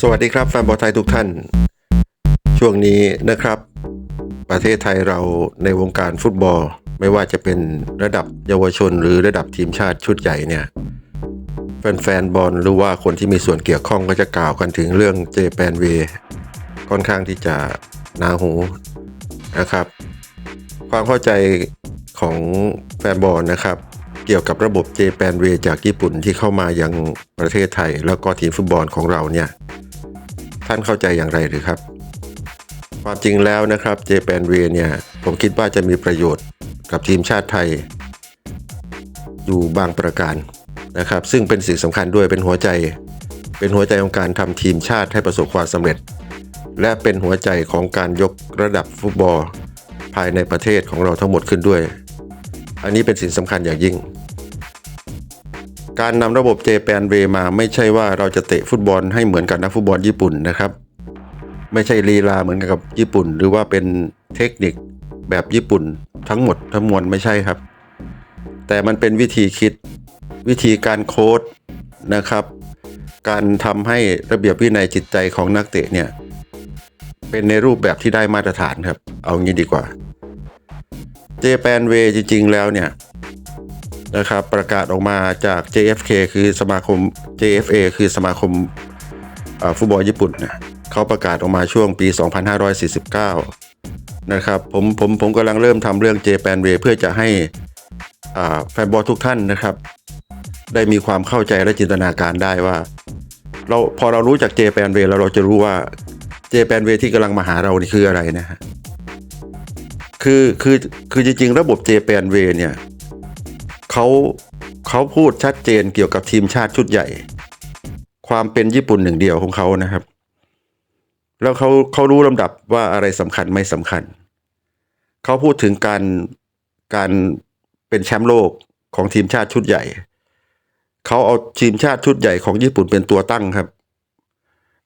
สวัสดีครับแฟนบอลไทยทุกท่าน ช่วงนี้นะครับ ประเทศไทยเราในวงการฟุตบอล ไม่ว่าจะเป็นระดับเยาวชนหรือระดับทีมชาติชุดใหญ่เนี่ยแฟนๆบอลหรือว่าคนที่มีส่วนเกี่ยวข้องก็จะกล่าวกันถึงเรื่องเจแปนเวค่อนข้างที่จะนาหูนะครับ ความเข้าใจของแฟนบอลนะครับเกี่ยวกับระบบเจแปนเวจากญี่ปุ่นที่เข้ามายังประเทศไทย แล้วก็ทีมฟุตบอลของเราเนี่ย ท่านเข้าใจอย่างไรหรือครับ ความจริงแล้วนะครับเจแปนเวเนี่ยผมคิดว่าจะมีประโยชน์กับทีมชาติไทย อยู่บางประการนะครับ ซึ่งเป็นสิ่งสำคัญด้วยเป็นหัวใจ เป็นหัวใจของการทำทีมชาติให้ประสบความสำเร็จ และเป็นหัวใจของการยกระดับฟุตบอลภายในประเทศของเราทั้งหมดขึ้นด้วย อันนี้เป็นสิ่งสำคัญอย่างยิ่ง การนำระบบเจแปนเวมาไม่ใช่ว่าเราจะเตะฟุตบอลให้เหมือนกับนักฟุตบอลญี่ปุ่นนะครับ ไม่ใช่ลีลาเหมือนกับญี่ปุ่น หรือว่าเป็นเทคนิคแบบญี่ปุ่นทั้งหมดทั้งมวลไม่ใช่ครับ แต่มันเป็นวิธีคิดวิธีการโค้ดนะครับ การทำให้ระเบียบวินัยจิตใจของนักเตะเนี่ยเป็นในรูปแบบที่ได้มาตรฐานครับ เอางี้ดีกว่า เจแปนเวจริง ๆ แล้วเนี่ย นะครับประกาศออกมาจาก JFK คือสมาคม JFA คือสมาคมฟุตบอลญี่ปุ่นนะเขาประกาศออกมาช่วงปี 2549 นะครับผมผมผมกำลังเริ่มทำเรื่อง Japan Way เพื่อจะให้แฟนบอลทุกท่านนะครับ ได้มีความเข้าใจและจินตนาการได้ว่า เราพอเรารู้จัก Japan Way แล้วเราจะรู้ว่า Japan Way ที่กำลังมาหาเรานี่คืออะไรนะฮะคือคือคือจริงๆ ระบบ Japan Way เนี่ย เขาเขาพูดชัดเจนเกี่ยวกับทีมชาติชุดใหญ่ ความเป็นญี่ปุ่นหนึ่งเดียวของเขานะครับ แล้วเขาเขารู้ลำดับว่าอะไรสำคัญไม่สำคัญ เขาพูดถึงการการเป็นแชมป์โลกของทีมชาติชุดใหญ่ เขาเอาทีมชาติชุดใหญ่ของญี่ปุ่นเป็นตัวตั้งครับ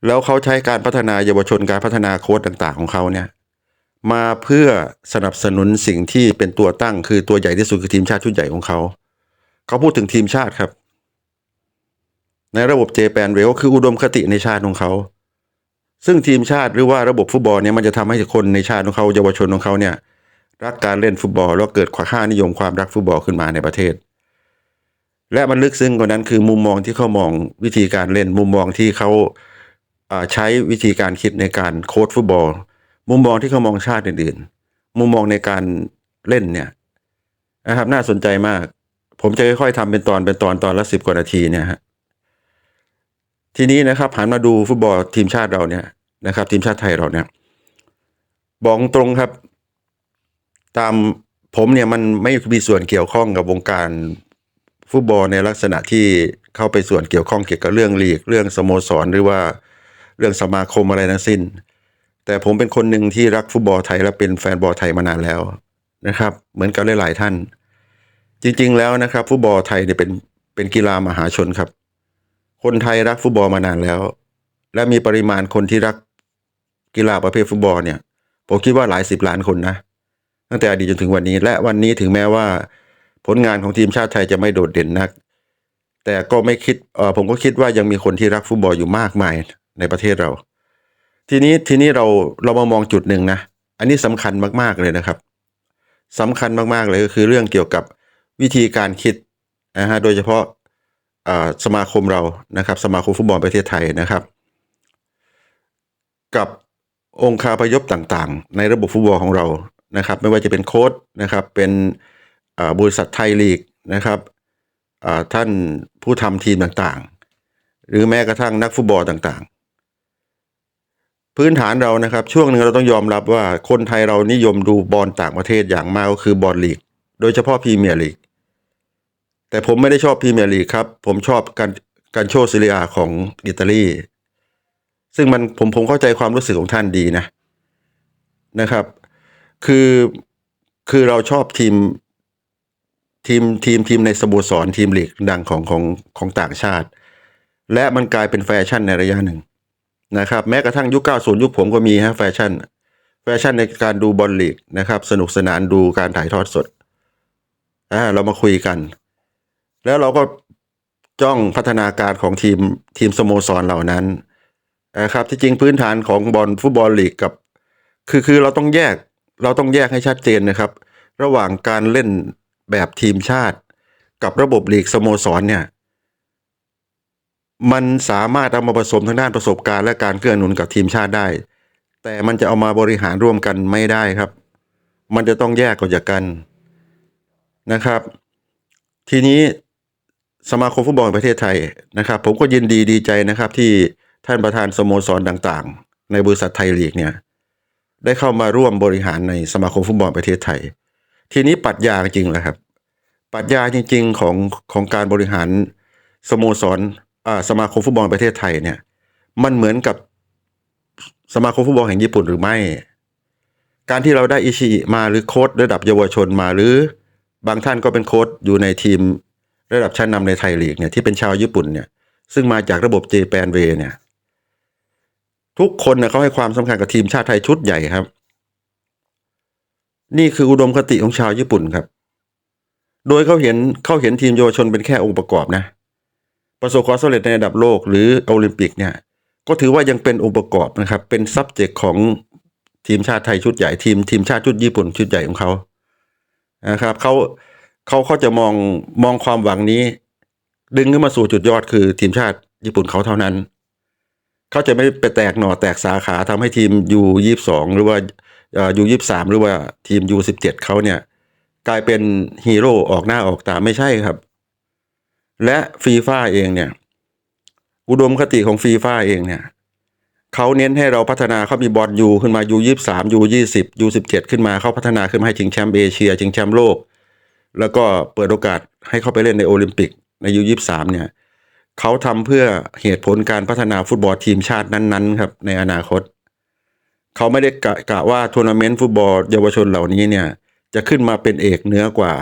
แล้วเขาใช้การพัฒนาเยาวชนการพัฒนาโค้ดต่าง ๆ ของเขาเนี่ย มาเพื่อสนับสนุนสิ่งที่เป็นตัวตั้ง คือตัวใหญ่ที่สุดคือทีมชาติชุดใหญ่ของเขา เขาพูดถึงทีมชาติครับ ในระบบเจแปนเวลคืออุดมคติในชาติของเขา ซึ่งทีมชาติหรือว่าระบบฟุตบอลเนี่ยมันจะทำให้คนในชาติของเขาเยาวชนของเขาเนี่ยรักการเล่นฟุตบอลแล้วเกิดความค่านิยมความรักฟุตบอลขึ้นมาในประเทศ และมันลึกซึ้งกว่านั้นคือมุมมองที่เขามองวิธีการเล่นมุมมองที่เขาอ่าใช้วิธีการคิดในการโค้ชฟุตบอล มุมมองที่เขามองชาติอื่นๆ มุมมองในการเล่นเนี่ยนะครับน่าสนใจมาก ผมจะค่อยๆทำเป็นตอนเป็นตอนตอนละสิบกว่านาทีเนี่ยฮะทีนี้นะครับหันมาดูฟุตบอลทีมชาติเราเนี่ยนะครับ ทีมชาติไทยเราเนี่ยบอกตรงครับ ตามผมเนี่ยมันไม่มีส่วนเกี่ยวข้องกับวงการฟุตบอลในลักษณะที่เข้าไปส่วนเกี่ยวข้องเกี่ยวกับเรื่องลีก เรื่องสโมสรหรือว่าเรื่องสมาคมอะไรทั้งสิ้น แต่ผมเป็นคนหนึ่งที่รักฟุตบอลไทยและเป็นแฟนบอลไทยมานานแล้วนะครับ เหมือนกับหลายๆท่าน จริง ๆ แล้วนะครับ ฟุตบอลไทยเนี่ยเป็นเป็นกีฬามหาชนครับ คนไทยรักฟุตบอลมานานแล้ว และมีปริมาณคนที่รักกีฬาประเภทฟุตบอลเนี่ย ผมคิดว่าหลายสิบล้านคนนะ ตั้งแต่อดีตจนถึงวันนี้ และวันนี้ถึงแม้ว่า ผลงานของทีมชาติไทยจะไม่โดดเด่นนัก แต่ก็ไม่คิดเออผมก็คิดว่ายังมีคนที่รักฟุตบอลอยู่มากมายในประเทศเรา ทีนี้ทีนี้เราเรามามองจุดหนึ่งนะ อันนี้สำคัญมากๆเลยนะครับสำคัญมากๆเลยก็คือเรื่องเกี่ยวกับ วิธีการคิดนะฮะโดยเฉพาะสมาคมเรานะครับ สมาคมฟุตบอลประเทศไทยนะครับ กับองค์คาพยพต่างๆ ในระบบฟุตบอลของเรานะครับ ไม่ว่าจะเป็นโค้ดนะครับ เป็นบริษัทไทยลีกนะครับท่านผู้ทำทีมต่างๆ หรือแม้กระทั่งนักฟุตบอลต่างๆ พื้นฐานเรานะครับ ช่วงหนึ่งเราต้องยอมรับว่าคนไทยเรานิยมดูบอลต่างประเทศอย่างมากก็คือบอลลีก โดยเฉพาะพรีเมียร์ลีก แต่ผมไม่ได้ชอบพรีเมียร์ลีกครับ ผมชอบการการโชว์ซิเรียของอิตาลี ซึ่งมันผมผมเข้าใจความรู้สึกของท่านดีนะนะครับ คือคือเราชอบทีมทีมทีมทีมในสโมสรทีมลีกดังของของของต่างชาติ และมันกลายเป็นแฟชั่นในระยะหนึ่งนะครับแม้กระทั่งยุค 90 ยุคผมก็มีฮะแฟชั่น แฟชั่นในการดูบอลลีกนะครับ สนุกสนานดูการถ่ายทอดสดอ่าเรามาคุยกัน แล้วเราก็จ้องพัฒนาการของทีมทีมสโมสรเหล่านั้นนะครับที่จริงพื้นฐานของบอลฟุตบอลลีกกับ คือคือเราต้องแยกเราต้องแยกให้ชัดเจนนะครับ ระหว่างการเล่นแบบทีมชาติ กับระบบลีกสโมสรเนี่ยมันสามารถเอามาผสมทางด้านประสบการณ์และการเกื้อหนุนกับทีมชาติได้ แต่มันจะเอามาบริหารร่วมกันไม่ได้ครับ มันจะต้องแยกออกจากกันนะครับ ทีนี้ สมาคมฟุตบอลประเทศไทยนะครับ ผมก็ยินดีดีใจนะครับที่ท่านประธานสโมสรต่างๆ ในบริษัทไทยลีกเนี่ยได้เข้ามาร่วมบริหารในสมาคมฟุตบอลประเทศไทย ทีนี้ปรัชญาจริงๆแหละครับปรัชญาจริง ๆของของการบริหารสโมสรอ่าสมาคมฟุตบอลประเทศไทยเนี่ย มันเหมือนกับสมาคมฟุตบอลแห่งญี่ปุ่นหรือไม่ การที่เราได้อิชิมาหรือโค้ชระดับเยาวชนมาหรือบางท่านก็เป็นโค้ชอยู่ในทีม ระดับชั้นนำในไทยลีกเนี่ยที่เป็นชาวญี่ปุ่นเนี่ยซึ่งมาจากระบบเจแปนเวเนี่ยทุกคนเนี่ยเขาให้ความสำคัญกับทีมชาติไทยชุดใหญ่ครับ นี่คืออุดมคติของชาวญี่ปุ่นครับ โดยเขาเห็นเขาเห็นทีมเยาวชนเป็นแค่องค์ประกอบนะ ประสบความสำเร็จในระดับโลกหรือโอลิมปิกเนี่ยก็ถือว่ายังเป็นองค์ประกอบนะครับ เป็น subject ของทีมชาติไทยชุดใหญ่ทีมทีมชาติชุดญี่ปุ่นชุดใหญ่ของเขานะครับเขา เขาเขาจะมองมองความหวังนี้ ดึงขึ้นมาสู่จุดยอดคือทีมชาติญี่ปุ่นเขาเท่านั้น เขาจะไม่ไปแตกหน่อแตกสาขาทำให้ทีมยูยี่สองหรือว่ายูยี่สามหรือว่าทีมยูสิบเจ็ดเขาเนี่ย กลายเป็นฮีโร่ออกหน้าออกตาไม่ใช่ครับ และฟีฟ่าเองเนี่ย อุดมคติของฟีฟ่าเองเนี่ยเขาเน้นให้เราพัฒนาเขามีบอลยูขึ้นมายูยี่สามยูยี่สิบยูสิบเจ็ดขึ้นมาเขาพัฒนาขึ้นมาให้ชิงแชมป์เอเชียชิงแชมป์โลก แล้วก็เปิดโอกาสให้เขาไปเล่นในโอลิมปิกในยูยี่สามเนี่ยเขาทำเพื่อเหตุผลการพัฒนาฟุตบอลทีมชาตินั้นๆครับในอนาคต เขาไม่ได้กะกะว่าทัวร์นาเมนต์ฟุตบอลเยาวชนเหล่านี้เนี่ยจะขึ้นมาเป็นเอกเหนือกว่า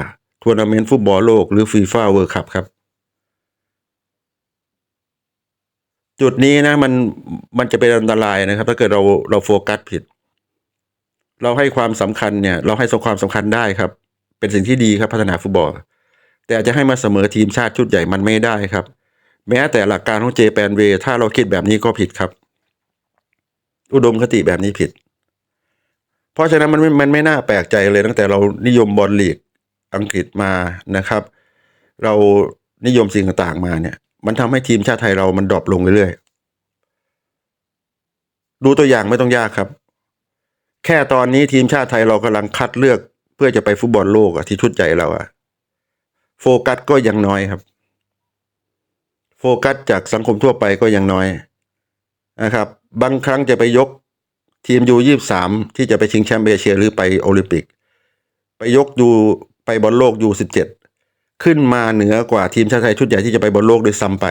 ทัวร์นาเมนต์ฟุตบอลโลกหรือฟีฟ่าเวิร์คัพครับ จุดนี้นะมันมันจะเป็นอันตรายนะครับ ถ้าเกิดเราเราโฟกัสผิด เราให้ความสำคัญเนี่ย เราให้ความสำคัญได้ครับ เป็นสิ่งที่ดีครับพัฒนาฟุตบอล แต่จะให้มาเสมอทีมชาติชุดใหญ่มันไม่ได้ครับ แม้แต่หลักการของเจแปนเวถ้าเราคิดแบบนี้ก็ผิดครับ อุดมคติแบบนี้ผิด เพราะฉะนั้นมันไม่มันไม่น่าแปลกใจเลยตั้งแต่เรานิยมบอลลีกอังกฤษมานะครับ เรานิยมสิ่งต่างๆมาเนี่ย มันทำให้ทีมชาติไทยเรามันดรอปลงเรื่อยๆดูตัวอย่างไม่ต้องยากครับ แค่ตอนนี้ทีมชาติไทยเรากำลังคัดเลือก เพื่อจะไปฟุตบอลโลกอะที่ชุดใหญ่เราอะโฟกัสก็ยังน้อยครับ โฟกัสจากสังคมทั่วไปก็ยังน้อยนะครับ บางครั้งจะไปยกทีมยูยี่สามที่จะไปชิงแชมป์เอเชียหรือไปโอลิมปิก ไปยกยูไปบอลโลกยูสิบเจ็ดขึ้นมาเหนือกว่าทีมชาติไทยชุดใหญ่ที่จะไปบอลโลกโดวยซ้ำไป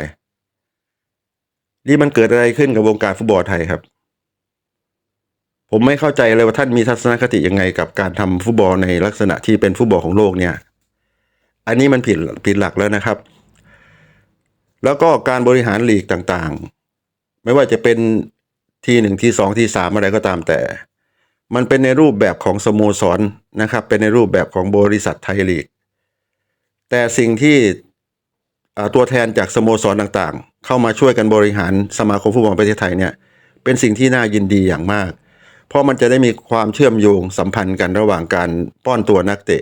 นี่มันเกิดอะไรขึ้นกับวงการฟุตบอลไทยครับ ผมไม่เข้าใจเลยว่าท่านมีทัศนคติยังไงกับการทำฟุตบอลในลักษณะที่เป็นฟุตบอลของโลกเนี่ย อันนี้มันผิดผิดหลักแล้วนะครับ แล้วก็การบริหารลีกต่างๆ ไม่ว่าจะเป็นทีหนึ่งทีสองทีสามอะไรก็ตามแต่ มันเป็นในรูปแบบของสโมสรนะครับ เป็นในรูปแบบของบริษัทไทยลีก แต่สิ่งที่ตัวแทนจากสโมสรต่างๆ เข้ามาช่วยกันบริหารสมาคมฟุตบอลประเทศไทยเนี่ย เป็นสิ่งที่น่ายินดีอย่างมาก เพราะมันจะได้มีความเชื่อมโยงสัมพันธ์กันระหว่างการป้อนตัวนักเตะ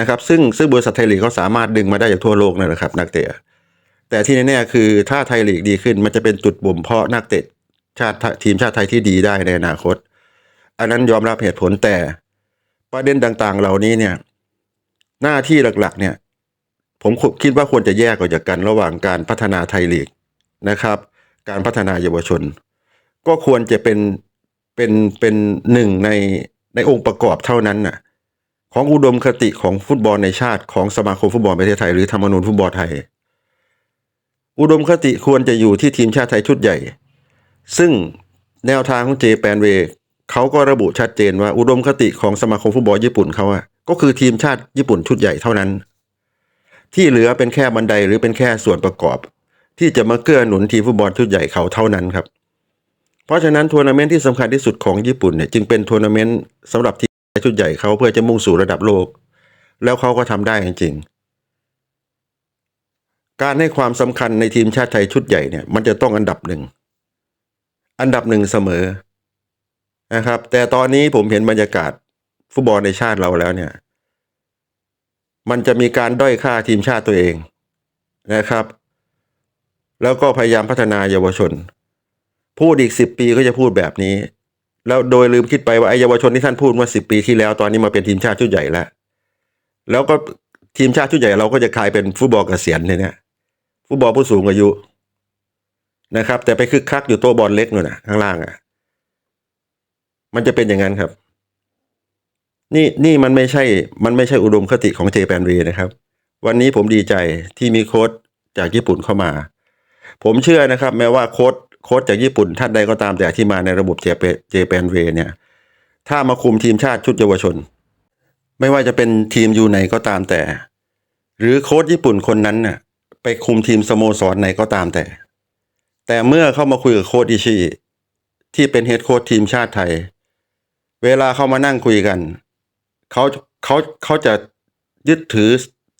นะครับ ซึ่งซึ่งบริษัทไทยลีกเขาสามารถดึงมาได้จากทั่วโลกนั่นแหละครับนักเตะ แต่ที่แน่ๆคือถ้าไทยลีกดีขึ้น มันจะเป็นจุดบ่มเพาะนักเตะชาติทีมชาติไทยที่ดีได้ในอนาคต อันนั้นยอมรับเหตุผลแต่ประเด็นต่างๆ เหล่านี้เนี่ยหน้าที่หลักๆ เนี่ยผมคิดว่าควรจะแยกออกจากกันระหว่างการพัฒนาไทยลีกนะครับ การพัฒนาเยาวชน ก็ควรจะเป็น เป็นเป็นหนึ่งในในองค์ประกอบเท่านั้นน่ะ ของอุดมคติของฟุตบอลในชาติของสมาคมฟุตบอลประเทศไทยหรือธรรมนูญฟุตบอลไทย อุดมคติควรจะอยู่ที่ทีมชาติไทยชุดใหญ่ ซึ่งแนวทางของเจแปนเวเขาก็ระบุชัดเจนว่าอุดมคติของสมาคมฟุตบอลญี่ปุ่นเขาอะก็คือทีมชาติญี่ปุ่นชุดใหญ่เท่านั้น ที่เหลือเป็นแค่บันไดหรือเป็นแค่ส่วนประกอบ ที่จะมาเกื้อหนุนทีมฟุตบอลชุดใหญ่เขาเท่านั้นครับ ราะฉะนั้นทัวร์นาเมนต์ที่สำคัญที่สุดของญี่ปุ่นเนี่ยจึงเป็นทัวร์นาเมนต์สำหรับทีมชุดใหญ่เขาเพื่อจะมุ่งสู่ระดับโลก แล้วเขาก็ทำได้จริงๆ การให้ความสำคัญในทีมชาติไทยชุดใหญ่เนี่ยมันจะต้องอันดับหนึ่งอันดับหนึ่งเสมอนะครับ แต่ตอนนี้ผมเห็นบรรยากาศฟุตบอลในชาติเราแล้วเนี่ย มันจะมีการด้อยค่าทีมชาติตัวเองนะครับ แล้วก็พยายามพัฒนาเยาวชน พูดอีกสิบปีก็จะพูดแบบนี้ แล้วโดยลืมคิดไปว่าไอ้เยาวชนที่ท่านพูดเมื่อสิบปีที่แล้วตอนนี้มาเป็นทีมชาติชุดใหญ่แล้ว แล้วก็ทีมชาติชุดใหญ่เราก็จะกลายเป็นฟุตบอลเกษียณเนี่ย ฟุตบอลผู้สูงอายุนะครับ แต่ไปคึกคักอยู่โต๊ะบอลเล็กนู่นนะข้างล่างอะ มันจะเป็นอย่างนั้นครับ นี่นี่มันไม่ใช่ มันไม่ใช่อุดมคติของเจแปนรีนะครับ วันนี้ผมดีใจที่มีโค้ชจากญี่ปุ่นเข้ามา ผมเชื่อนะครับ แม้ว่าโค้ช โค้ชจากญี่ปุ่นท่านใดก็ตามแต่ที่มาในระบบเจเปเจแปนเวเนี่ย ถ้ามาคุมทีมชาติชุดเยาวชน ไม่ว่าจะเป็นทีมอยู่ไหนก็ตามแต่ หรือโค้ชญี่ปุ่นคนนั้นน่ะไปคุมทีมสโมสรไหนก็ตามแต่ แต่เมื่อเข้ามาคุยกับโค้ชอิชิที่เป็นเฮดโค้ชทีมชาติไทย เวลาเขามานั่งคุยกันเขาเขาเขาจะยึดถือ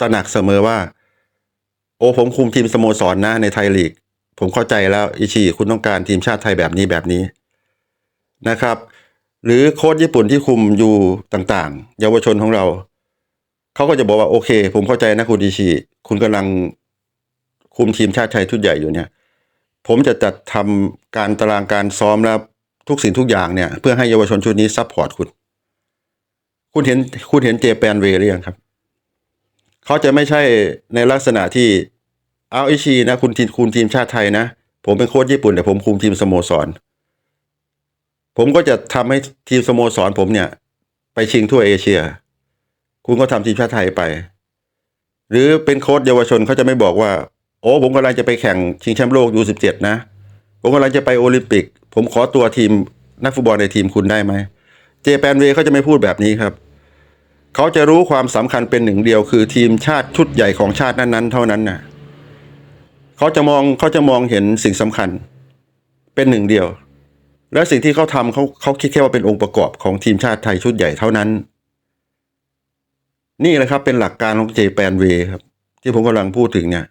ตระหนักเสมอว่า โอ้ผมคุมทีมสโมสรนะในไทยลีก ผมเข้าใจแล้วอิชิคุณต้องการทีมชาติไทยแบบนี้แบบนี้นะครับ หรือโค้ชญี่ปุ่นที่คุมอยู่ต่างๆ เยาวชนของเราเขาก็จะบอกว่าโอเค ผมเข้าใจนะคุณอิชิคุณกำลังคุมทีมชาติไทยชุดใหญ่อยู่เนี่ย ผมจะจัดทำการตารางการซ้อมและทุกสิ่งทุกอย่างเนี่ย เพื่อให้เยาวชนชุดนี้ซัพพอร์ตคุณ คุณเห็นคุณเห็นเจแปนเวหรือยังครับ เขาจะไม่ใช่ในลักษณะที่ เอาอิชีนะคุณทีมคุณทีมชาติไทยนะ ผมเป็นโค้ชญี่ปุ่นแต่ผมคุมทีมสโมสร ผมก็จะทำให้ทีมสโมสร ผมเนี่ย ไปชิงทั่วเอเชีย คุณก็ทำทีมชาติไทยไป หรือเป็นโค้ชเยาวชนเขาจะไม่บอกว่า โอ้ผมกำลังจะไปแข่งชิงแชมป์โลกยูสิบเจ็ดนะ ผมกำลังจะไปโอลิมปิก ผมขอตัวทีมนักฟุตบอลในทีมคุณได้ไหมเจแปนเวเขาจะไม่พูดแบบนี้ครับเขาจะรู้ความสำคัญเป็นหนึ่งเดียวคือทีมชาติชุดใหญ่ของชาตินั้นๆ เท่านั้นน่ะ เขาจะมองเขาจะมองเห็นสิ่งสำคัญ เป็นหนึ่งเดียว และสิ่งที่เขาทำเขาเขาคิดแค่ว่าเป็นองค์ประกอบของทีมชาติไทยชุดใหญ่เท่านั้น นี่แหละครับเป็นหลักการของเจแปนเวครับ ที่ผมกำลังพูดถึงเนี่ย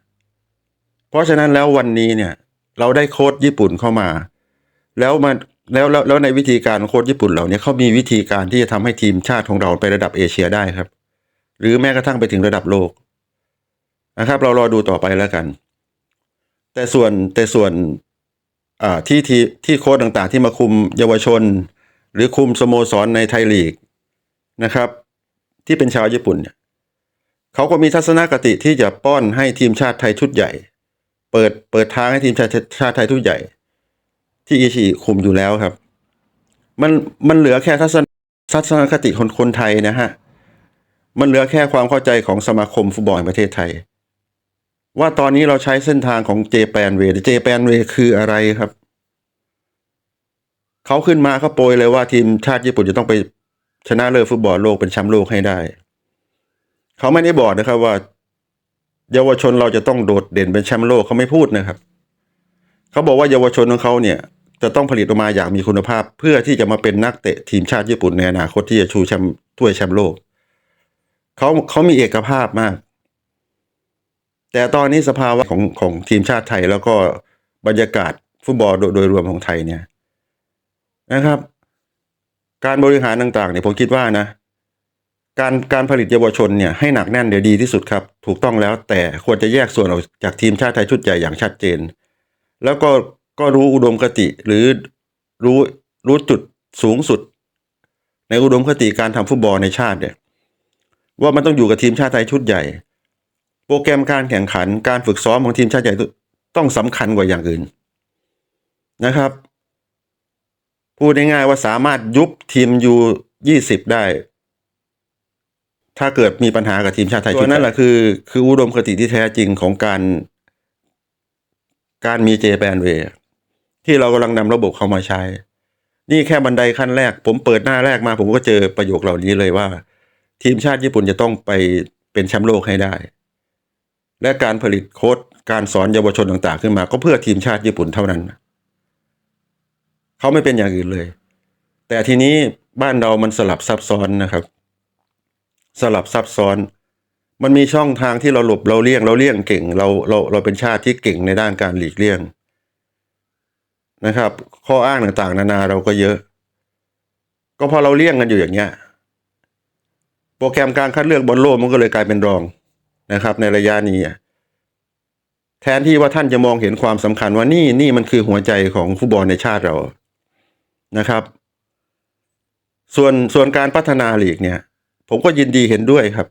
เพราะฉะนั้นแล้ววันนี้เนี่ย เราได้โค้ชญี่ปุ่นเข้ามา แล้วมาแล้วแล้วแล้วในวิธีการโค้ชญี่ปุ่นเหล่านี้เขามีวิธีการที่จะทำให้ทีมชาติของเราไประดับเอเชียได้ครับ หรือแม้กระทั่งไปถึงระดับโลกนะครับ เรารอดูต่อไปแล้วกัน แต่ส่วนแต่ส่วนที่ที่ที่โค้ชต่างๆ ที่มาคุมเยาวชน หรือคุมสโมสรในไทยลีกนะครับ ที่เป็นชาวญี่ปุ่นเนี่ยเขาก็มีทัศนคติที่จะป้อนให้ทีมชาติไทยชุดใหญ่ เปิดเปิดทางให้ทีมชาติชาติไทยชุดใหญ่ ที่อิชิคุมอยู่แล้วครับ มันมันเหลือแค่ทัศนทัศนคติคนคนไทยนะฮะมันเหลือแค่ความเข้าใจของสมาคมฟุตบอลประเทศไทย ว่าตอนนี้เราใช้เส้นทางของเจแปนเวย์เจแปนเวย์คืออะไรครับ เขาขึ้นมาเขาโปรยเลยว่าทีมชาติญี่ปุ่นจะต้องไปชนะเลิศฟุตบอลโลกเป็นแชมป์โลกให้ได้ เขาไม่ได้บอกนะครับว่า เยาวชนเราจะต้องโดดเด่นเป็นแชมป์โลกเขาไม่พูดนะครับ เขาบอกว่าเยาวชนของเขาเนี่ย จะต้องผลิตออกมาอย่างมีคุณภาพ เพื่อที่จะมาเป็นนักเตะทีมชาติญี่ปุ่นในอนาคตที่จะชูแชมป์ถ้วยแชมป์โลก เขาเขามีเอกภาพมาก แต่ตอนนี้สภาวะของของทีมชาติไทยแล้วก็บรรยากาศฟุตบอลโดยโดยรวมของไทยเนี่ยนะครับ การบริหารต่างๆเนี่ยผมคิดว่านะ การการผลิตเยาวชนเนี่ยให้หนักแน่นเดี๋ยวดีที่สุดครับ ถูกต้องแล้วแต่ควรจะแยกส่วนออกจากทีมชาติไทยชุดใหญ่อย่างชัดเจน แล้วก็ก็รู้อุดมคติหรือรู้รู้จุดสูงสุด ในอุดมคติการทำฟุตบอลในชาติเนี่ยว่ามันต้องอยู่กับทีมชาติไทยชุดใหญ่ โปรแกรมการแข่งขันการฝึกซ้อมของทีมชาติใหญ่ต้องสำคัญกว่าอย่างอื่นนะครับ พูดง่ายๆว่าสามารถยุบทีมยูยี่สิบได้ ถ้าเกิดมีปัญหากับทีมชาติไทยชุดนั่นแหละคือคืออุดมคติที่แท้จริงของการการมีเจแปนเวย์ที่เรากำลังนำระบบเข้ามาใช้ นี่แค่บันไดขั้นแรก ผมเปิดหน้าแรกมา ผมก็เจอประโยคเหล่านี้เลยว่า ทีมชาติญี่ปุ่นจะต้องไปเป็นแชมป์โลกให้ได้ และการผลิตโค้ดการสอนเยาวชนต่างๆ ขึ้นมา ก็เพื่อทีมชาติญี่ปุ่นเท่านั้น เขาไม่เป็นอย่างอื่นเลย แต่ทีนี้บ้านเรามันสลับซับซ้อนนะครับ สลับซับซ้อน มันมีช่องทางที่เราหลบเราเลี่ยง เราเลี่ยงเก่ง เราเราเราเป็นชาติที่เก่งในด้านการหลีกเลี่ยงนะครับ ข้ออ้างต่างๆ นานาเราก็เยอะ ก็พอเราเลี่ยงกันอยู่อย่างเงี้ยโปรแกรมการคัดเลือกบอลโลกมันก็เลยกลายเป็นรอง นะครับ ในระยะนี้แทนที่ว่าท่านจะมองเห็นความสำคัญว่านี่นี่มันคือหัวใจของฟุตบอลในชาติเรานะครับ ส่วนส่วนการพัฒนาลีกเนี่ย ผมก็ยินดีเห็นด้วยครับ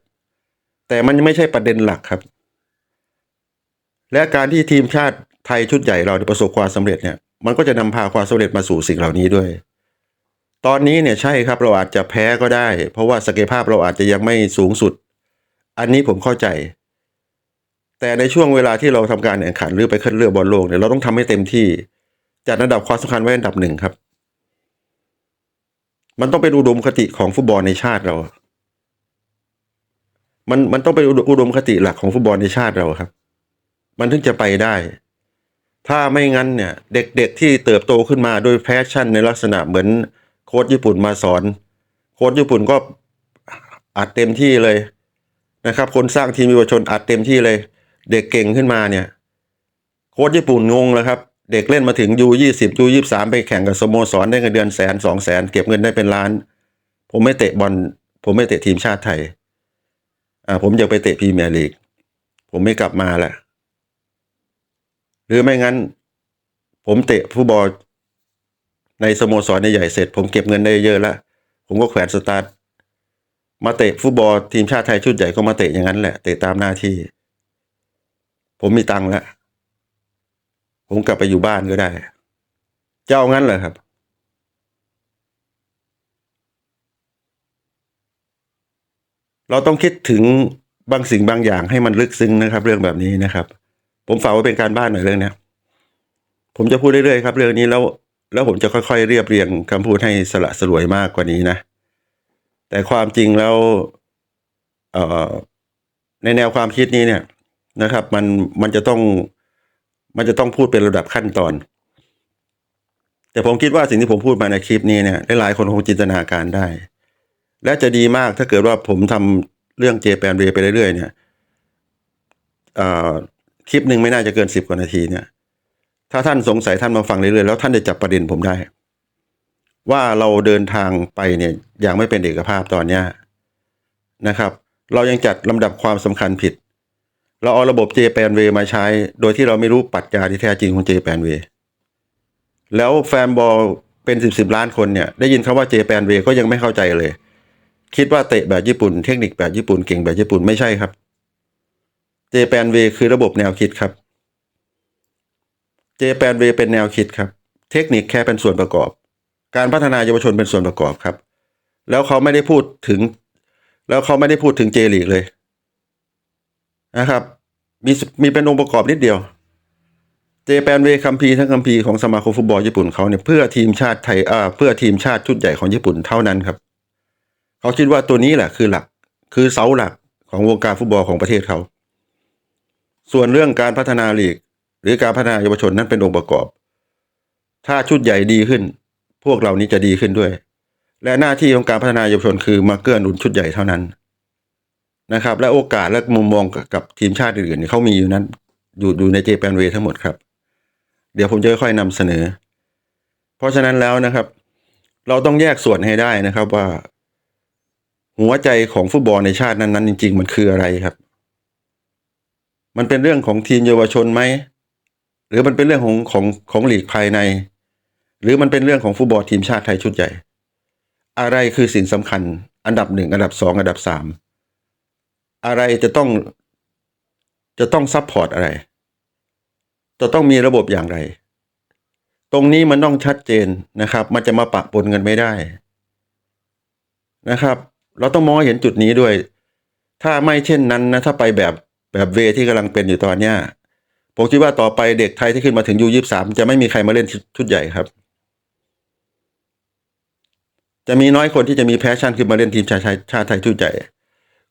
แต่มันไม่ใช่ประเด็นหลักครับ และการที่ทีมชาติไทยชุดใหญ่เราประสบความสำเร็จเนี่ย มันก็จะนำพาความสำเร็จมาสู่สิ่งเหล่านี้ด้วย ตอนนี้เนี่ยใช่ครับเราอาจจะแพ้ก็ได้ เพราะว่าศักยภาพเราอาจจะยังไม่สูงสุด อันนี้ผมเข้าใจ แต่ในช่วงเวลาที่เราทำการแข่งขันหรือไปคัดเลือบอลโลกเนี่ยเราต้องทำให้เต็มที่ จัดอันดับความสำคัญไว้อันดับหนึ่งครับ มันต้องเป็นอุดมคติของฟุตบอลในชาติเรา มันมันต้องเป็นอุดมคติหลักของฟุตบอลในชาติเราครับ มันถึงจะไปได้ ถ้าไม่งั้นเนี่ย เด็กๆที่เติบโตขึ้นมาด้วยแพชชั่นในลักษณะเหมือนโค้ชญี่ปุ่นมาสอน โค้ชญี่ปุ่นก็อัดเต็มที่เลย นะครับ คนสร้างทีมเยาวชนอัดเต็มที่เลย เด็กเก่งขึ้นมาเนี่ย โค้ชญี่ปุ่นงงแล้วครับ เด็กเล่นมาถึงยูยี่สิบยูยี่สามไปแข่งกับสโมสรได้เงินเดือนแสนสองแสนเก็บเงินได้เป็นล้าน ผมไม่เตะบอลผมไม่เตะทีมชาติไทย อ่า ผมอยากไปเตะพรีเมียร์ลีก ผมไม่กลับมาแหละหรือไม่งั้น ผมเตะฟุตบอลในสโมสรใหญ่เสร็จ ผมเก็บเงินได้เยอะแล้วผมก็แขวนสตาร์ท มาเตะฟุตบอลทีมชาติไทยชุดใหญ่ก็มาเตะอย่างนั้นแหละ เตะตามหน้าที่ ผมมีตังค์แล้ว ผมกลับไปอยู่บ้านก็ได้ จะเอางั้นเหรอครับ เราต้องคิดถึงบางสิ่งบางอย่างให้มันลึกซึ้งนะครับ เรื่องแบบนี้นะครับ ผมฝากไว้เป็นการบ้านหน่อยเรื่องนี้ผมจะพูดเรื่อยๆครับ เรื่องนี้แล้ว แล้วผมจะค่อยๆเรียบเรียงคำพูดให้สละสลวยมากกว่านี้นะ แต่ความจริงแล้วในแนวความคิดนี้เนี่ยนะครับ มันมันจะต้องมันจะต้องพูดเป็นระดับขั้นตอน แต่ผมคิดว่าสิ่งที่ผมพูดมาในคลิปนี้เนี่ยหลายๆคนคงจินตนาการได้ และจะดีมากถ้าเกิดว่าผมทำเรื่องเจแปนเรไปเรื่อยๆเนี่ยคลิปหนึ่งไม่น่าจะเกินสิบกว่านาทีเนี่ย ถ้าท่านสงสัยท่านมาฟังเรื่อยๆแล้วท่านจะจับประเด็นผมได้ ว่าเราเดินทางไปเนี่ยย่างไม่เป็นเอกภาพตอนนี้นะครับ เรายังจัดลำดับความสำคัญผิด เราเอาระบบ JPanWay มาใช้ โดยที่เราไม่รู้ปรัชญาที่แท้จริงของ JPanWay แล้วแฟนบอลเป็นสิบสิบล้านคนเนี่ยได้ยินคำว่า JPanWay ก็ยังไม่เข้าใจเลย คิดว่าเตะแบบญี่ปุ่นเทคนิคแบบญี่ปุ่นเก่งแบบญี่ปุ่นไม่ใช่ครับ JPanWay คือระบบแนวคิดครับ JPanWay เป็นแนวคิดครับ เทคนิคแค่เป็นส่วนประกอบ การพัฒนาเยาวชนเป็นส่วนประกอบครับ แล้วเขาไม่ได้พูดถึง แล้วเขาไม่ได้พูดถึงเจลีกเลยนะครับ มีมีเป็นองค์ประกอบนิดเดียว เจแปนเวคัมพีทั้งคัมพีของสมาคมฟุตบอลญี่ปุ่นเขาเนี่ยเพื่อทีมชาติไทยอ่าเพื่อทีมชาติชุดใหญ่ของญี่ปุ่นเท่านั้นครับ เขาคิดว่าตัวนี้แหละคือหลัก คือเสาหลักของวงการฟุตบอลของประเทศเขา ส่วนเรื่องการพัฒนาลีก หรือการพัฒนาเยาวชนนั้นเป็นองค์ประกอบ ถ้าชุดใหญ่ดีขึ้น พวกเรานี้จะดีขึ้นด้วย และหน้าที่ของการพัฒนาเยาวชนคือมาเกื้อหนุนชุดใหญ่เท่านั้นนะครับ และโอกาสและมุมมองกับทีมชาติอื่นๆเขามีอยู่นั้นอยู่อยู่ในเจแปนเวทั้งหมดครับ เดี๋ยวผมจะค่อยๆนำเสนอ เพราะฉะนั้นแล้วนะครับ เราต้องแยกส่วนให้ได้นะครับว่า หัวใจของฟุตบอลในชาตินั้นๆจริง ๆ มันคืออะไรครับ มันเป็นเรื่องของทีมเยาวชนไหมหรือมันเป็นเรื่องของของของหลีกภายใน หรือมันเป็นเรื่องของฟุตบอลทีมชาติไทยชุดใหญ่ อะไรคือสิ่งสำคัญ อันดับหนึ่งอันดับสองอันดับสามอะไรจะต้องจะต้องซัพพอร์ตอะไร จะต้องมีระบบอย่างไร ตรงนี้มันต้องชัดเจนนะครับ มันจะมาปะปนกันไม่ได้นะครับ เราต้องมองเห็นจุดนี้ด้วย ถ้าไม่เช่นนั้นนะถ้าไปแบบแบบเวที่กำลังเป็นอยู่ตอนเนี้ยผมคิดว่าต่อไปเด็กไทยที่ขึ้นมาถึงยูยี่สามจะไม่มีใครมาเล่นชุดใหญ่ครับ จะมีน้อยคนที่จะมีแพชชั่นขึ้นมาเล่นทีมชาติชาติไทยชุดใหญ่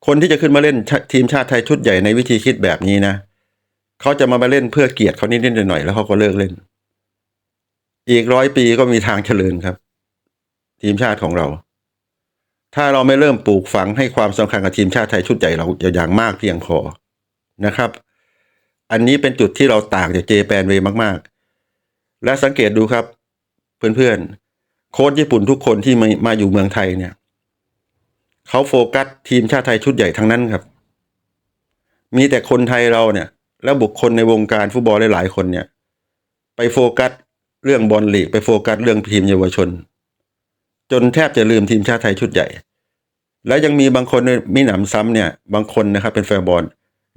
คนที่จะขึ้นมาเล่นทีมชาติไทยชุดใหญ่ในวิธีคิดแบบนี้นะเขาจะมามาเล่นเพื่อเกียรติเขานิดๆหน่อยๆแล้วเขาก็เลิกเล่น อีกร้อยปีก็มีทางเจริญครับ ทีมชาติของเรา ถ้าเราไม่เริ่มปลูกฝังให้ความสำคัญกับทีมชาติไทยชุดใหญ่เราอย่างมากเพียงพอนะครับ อันนี้เป็นจุดที่เราต่างจากเจแปนเวมากและสังเกตดูครับ เพื่อนๆ โค้ชญี่ปุ่นทุกคนที่มามาอยู่เมืองไทยเนี่ยเขาโฟกัสทีมชาติไทยชุดใหญ่ทั้งนั้นครับ มีแต่คนไทยเราเนี่ย แล้วบุคคลในวงการฟุตบอลหลายๆคนเนี่ย ไปโฟกัสเรื่องบอลลีกไปโฟกัสเรื่องทีมเยาวชน จนแทบจะลืมทีมชาติไทยชุดใหญ่ แล้วยังมีบางคนมีหนำซ้ำเนี่ย บางคนนะครับเป็นแฟนบอล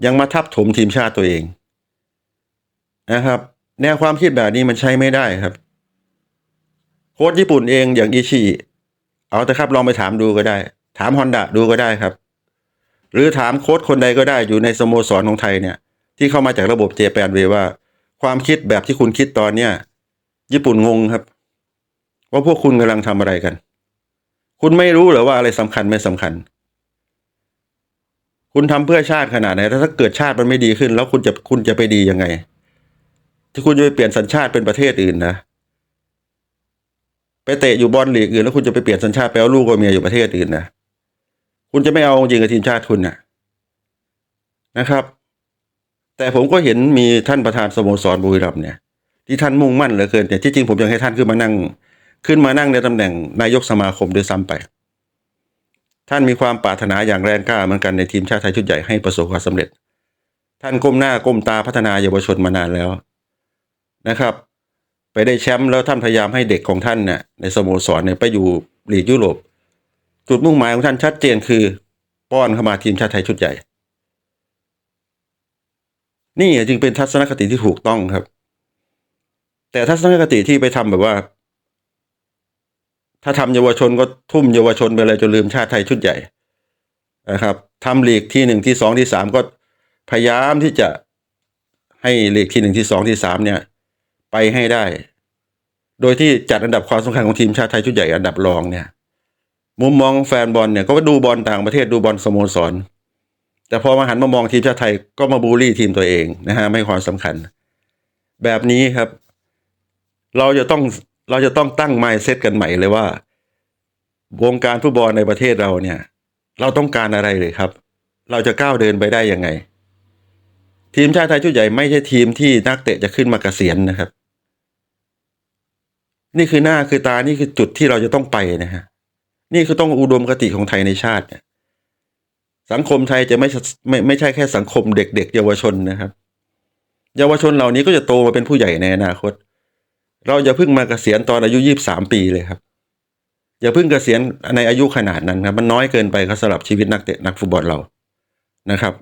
ยังมาทับถมทีมชาติตัวเองนะครับ แนวความคิดแบบนี้มันใช้ไม่ได้ครับ ค้ชญี่ปุ่นเองอย่างอิชิเอาแต่ครับลองไปถามดูก็ได้ ถามฮอนดะดูก็ได้ครับ หรือถามโค้ชคนใดก็ได้อยู่ในสโมสรของไทยเนี่ย ที่เข้ามาจากระบบเจแปนเวว่า ความคิดแบบที่คุณคิดตอนเนี้ยญี่ปุ่นงงครับ ว่าพวกคุณกำลังทำอะไรกัน คุณไม่รู้หรือว่าอะไรสำคัญไม่สำคัญ คุณทำเพื่อชาติขนาดไหนแล้วถ้าเกิดชาติมันไม่ดีขึ้น แล้วคุณจะคุณจะไปดียังไง ที่คุณจะไปเปลี่ยนสัญชาติเป็นประเทศอื่นนะ ไปเตะอยู่บอลลีกอื่นแล้วคุณจะไปเปลี่ยนสัญชาติไปเอาลูกกับเมียอยู่ประเทศอื่นนะคุณจะไม่เอาจริงกับทีมชาติคุณนะนะครับ แต่ผมก็เห็นมีท่านประธานสโมสรบุรีรัมย์เนี่ย ที่ท่านมุ่งมั่นเหลือเกินแต่ที่จริงผมอยากให้ท่านขึ้นมานั่ง ขึ้นมานั่งในตำแหน่งนายกสมาคมด้วยซ้ำไป ท่านมีความปรารถนาอย่างแรงกล้าเหมือนกันในทีมชาติไทยชุดใหญ่ให้ประสบความสำเร็จ ท่านก้มหน้าก้มตาพัฒนาเยาวชนมานานแล้วนะครับ ไปได้แชมป์แล้วท่านพยายามให้เด็กของท่านเนี่ยในสโมสรเนี่ยไปอยู่ลีกยุโรป จุดมุ่งหมายของท่านชัดเจนคือป้อนเข้ามาทีมชาติไทยชุดใหญ่ นี่จึงเป็นทัศนคติที่ถูกต้องครับ แต่ทัศนคติที่ไปทำแบบว่า ถ้าทำเยาวชนก็ทุ่มเยาวชนไปเลยจนลืมชาติไทยชุดใหญ่นะครับทำลีกที่หนึ่งที่สองที่สามก็พยายามที่จะให้ลีกที่หนึ่งที่สองที่สามเนี่ย ไปให้ได้ โดยที่จัดอันดับความสำคัญของทีมชาติไทยชุดใหญ่อันดับรองเนี่ย มุมมองแฟนบอลเนี่ยก็ดูบอลต่างประเทศดูบอลสโมสร แต่พอมาหันมามองทีมชาติไทยก็มาบูลลี่ทีมตัวเองนะฮะไม่ความสำคัญ แบบนี้ครับ เราจะต้องเราจะต้องตั้งไมเซตกันใหม่เลยว่าวงการฟุตบอลในประเทศเราเนี่ย เราต้องการอะไรเลยครับ เราจะก้าวเดินไปได้ยังไง ทีมชาติไทยชุดใหญ่ไม่ใช่ทีมที่นักเตะจะขึ้นมาเกษียณนะครับ นี่คือหน้าคือตานี่คือจุดที่เราจะต้องไปนะฮะนี่คือต้องอุดมคติของไทยในชาติเนี่ยสังคมไทยจะไม่ไม่ไม่ใช่แค่สังคมเด็ก ๆ เยาวชนนะครับ เยาวชนเหล่านี้ก็จะโตมาเป็นผู้ใหญ่ในอนาคต เราอย่าเพิ่งมาเกษียณตอนอายุยี่บสามปีเลยครับ อย่าเพิ่งเกษียณในอายุขนาดนั้นครับ มันน้อยเกินไปครับสำหรับชีวิตนักเตะนักฟุตบอลเรานะครับ